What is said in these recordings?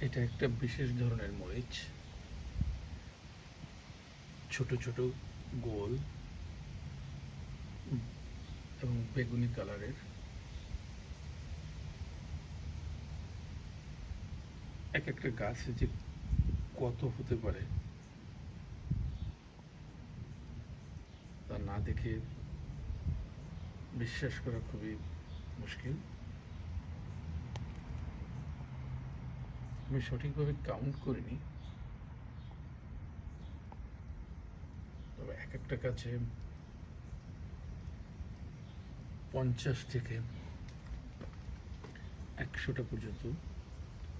এটা একটা বিশেষ ধরনের মরিচ। ছোট ছোট, গোল এবং বেগুনি কালারের। এক একটা গাছে যে কত হতে পারে তা না দেখে বিশ্বাস করা খুবই মুশকিল। আমি সঠিকভাবে কাউন্ট করিনি। তবে এক একটা কাছে পঞ্চাশ থেকে একশোটা পর্যন্ত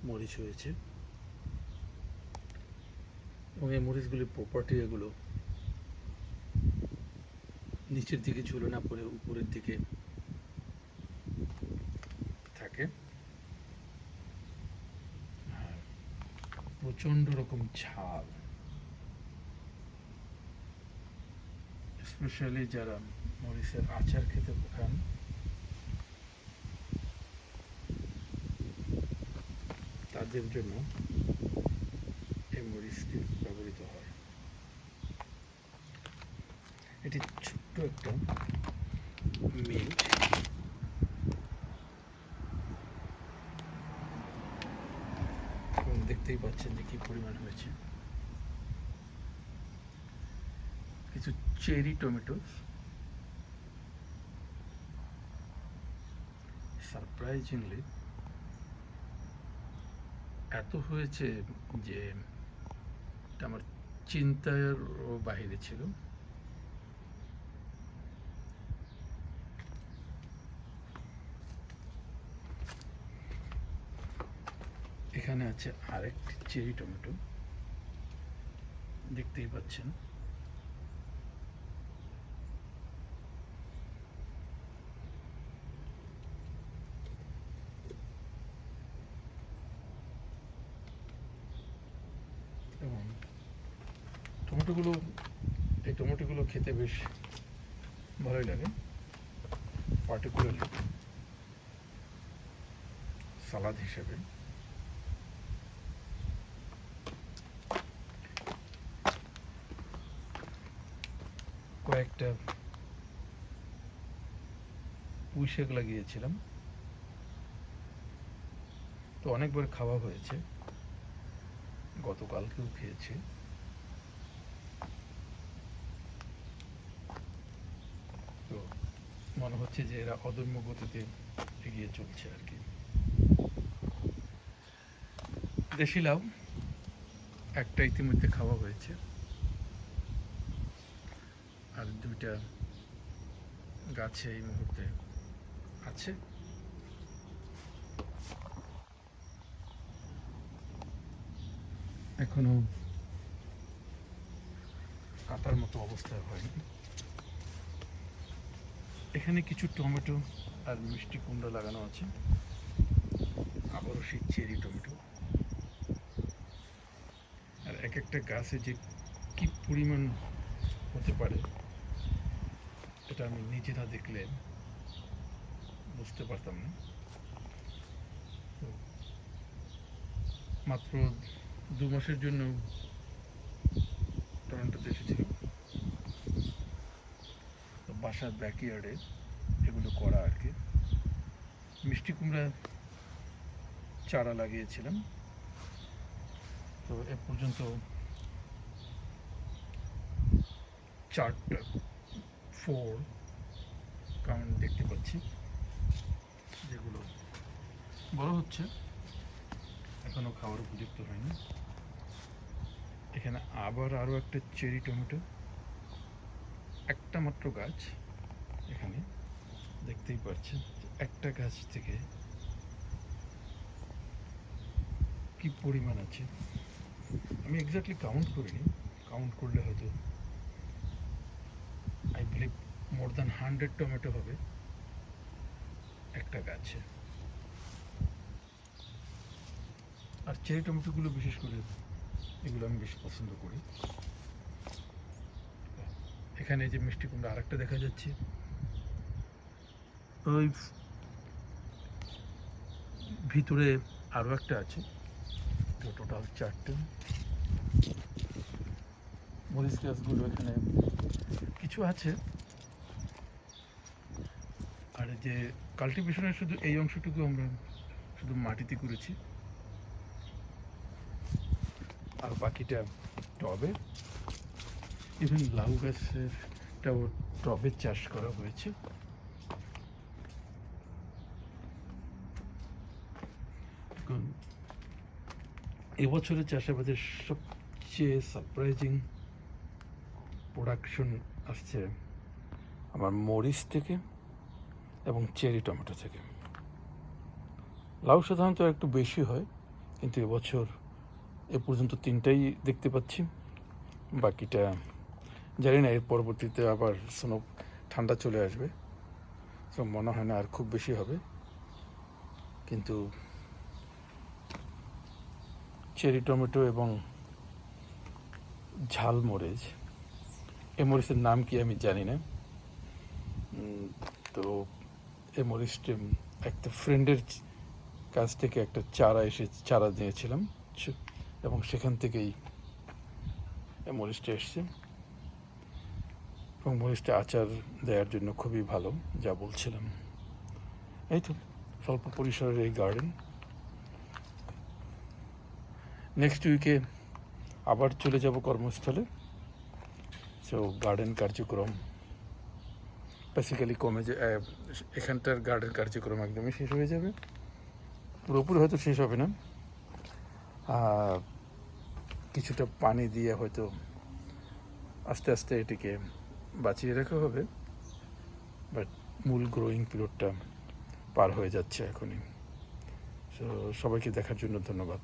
মরিচ হয়েছে। এবং এই মরিচগুলির প্রপার্টি এগুলো নিচের দিকে ঝুলে না পড়ে উপরের দিকে থাকে আর প্রচণ্ড রকম ঝাল। স্পেশালি যারা মরিচের আচার খেতে খান। তাদের জন্য এই মরিচটি ব্যবহৃত হয়। এটি ছোট্ট একটা মিন্ট এবং দেখতেই পাচ্ছেন যে কি পরিমাণ হয়েছে। কিছু চেরি টমেটো সারপ্রাইজিংলি এত হয়েছে যে আমার চিন্তার বাহিরে ছিল। এখানে আছে আরেকটি চেরি টমেটো। দেখতেই পাচ্ছেন। এবং টমেটোগুলো, এই টমেটোগুলো খেতে বেশ ভালোই লাগে। পার্টিকুলারলি সালাদ হিসেবে। কয়েকটা পুঁই শাক লাগিয়েছিলাম। তো অনেকবার খাওয়া হয়েছে। গতকালকেও খেয়েছি। তো মনে হচ্ছে যে এরা অদম্য গতিতে এগিয়ে চলছে আর কি। দেশি লাউ একটা ইতিমধ্যে খাওয়া হয়েছে। আর দুইটা গাছে এই মুহূর্তে আছে। এখনও কাটার মতো অবস্থায় হয়নি। এখানে কিছু টমেটো আর মিষ্টি কুমড়া লাগানো আছে। আবারও সেই চেরি টমেটো। আর এক একটা গাছে যে কি পরিমাণ হতে পারে এটা আমি নিজে না দেখলে বুঝতে পারতাম না। তো মাত্র দু মাসের জন্য টরন্টোতে এসেছিলাম তো বাসার ব্যাকইয়ার্ডে এগুলো করা আর কি। মিষ্টি কুমড়া চারা লাগিয়েছিলাম। তো এ পর্যন্ত চারটা ফোর কাউন্ট দেখতে পাচ্ছি। যেগুলো বড় হচ্ছে। এখনও খাওয়ার উপযুক্ত হয়নি। এখানে আবার আরও একটা চেরি টমেটো। একটা মাত্র গাছ এখানে দেখতেই পাচ্ছেন একটা গাছ থেকে কি পরিমাণ আছে। আমি এক্স্যাক্টলি কাউন্ট করিনি। কাউন্ট করলে হয়তো মোর দ্যান হান্ড্রেড টমেটো হবে একটা গাছে। আর চেরি টমেটোগুলো বিশেষ করে এগুলো আমি বেশি পছন্দ করি। এখানে যে মিষ্টি কুমড়া আরেকটা দেখা যাচ্ছে। ওই ভিতরে আরও একটা আছে। টোটাল চারটে। মরিচ গাছগুলো এখানে কিছু আছে। আর যে কাল্টিভেশনের শুধু এই অংশটুকু আমরা শুধু মাটিতে করেছি। আর বাকিটা টবে। ইভেন লাউ গাছেরটাও টবে চাষ করা হয়েছে। এখন এবছরের চাষাবাদের সবচেয়ে সারপ্রাইজিং প্রোডাকশন আসছে আমার মরিচ থেকে। এবং চেরি টমেটো থেকে। লাউ সাধারণত একটু বেশি হয়, কিন্তু এবছর এ পর্যন্ত তিনটাই দেখতে পাচ্ছি। বাকিটা জানি না, এর পরবর্তীতে আবার স্নো ঠান্ডা চলে আসবে। তো মনে হয় না আর খুব বেশি হবে। কিন্তু চেরি টমেটো এবং ঝাল মরিচ, এ মরিচের নাম কি আমি জানি না। তো এ মরিচটি একটা ফ্রেন্ডের কাছ থেকে একটা চারা এসে, চারা দিয়েছিলাম এবং সেখান থেকেই মরিচটা এসছে। এবং মরিচটা আচার দেওয়ার জন্য খুবই ভালো, যা বলছিলাম। এই তো, স্বল্প পরিসরের এই গার্ডেন নেক্সট উইকে আবার চলে যাব কর্মস্থলে। সো গার্ডেন কার্যক্রম বেসিক্যালি কমে যে এখানটার গার্ডের কার্যক্রম একদমই শেষ হয়ে যাবে। পুরোপুরি হয়তো শেষ হবে না। কিছুটা পানি দিয়ে হয়তো আস্তে আস্তে এটিকে বাঁচিয়ে রাখা হবে। বাট মূল গ্রোয়িং পিরিয়ডটা পার হয়ে যাচ্ছে এখনই। সো সবাইকে দেখার জন্য ধন্যবাদ।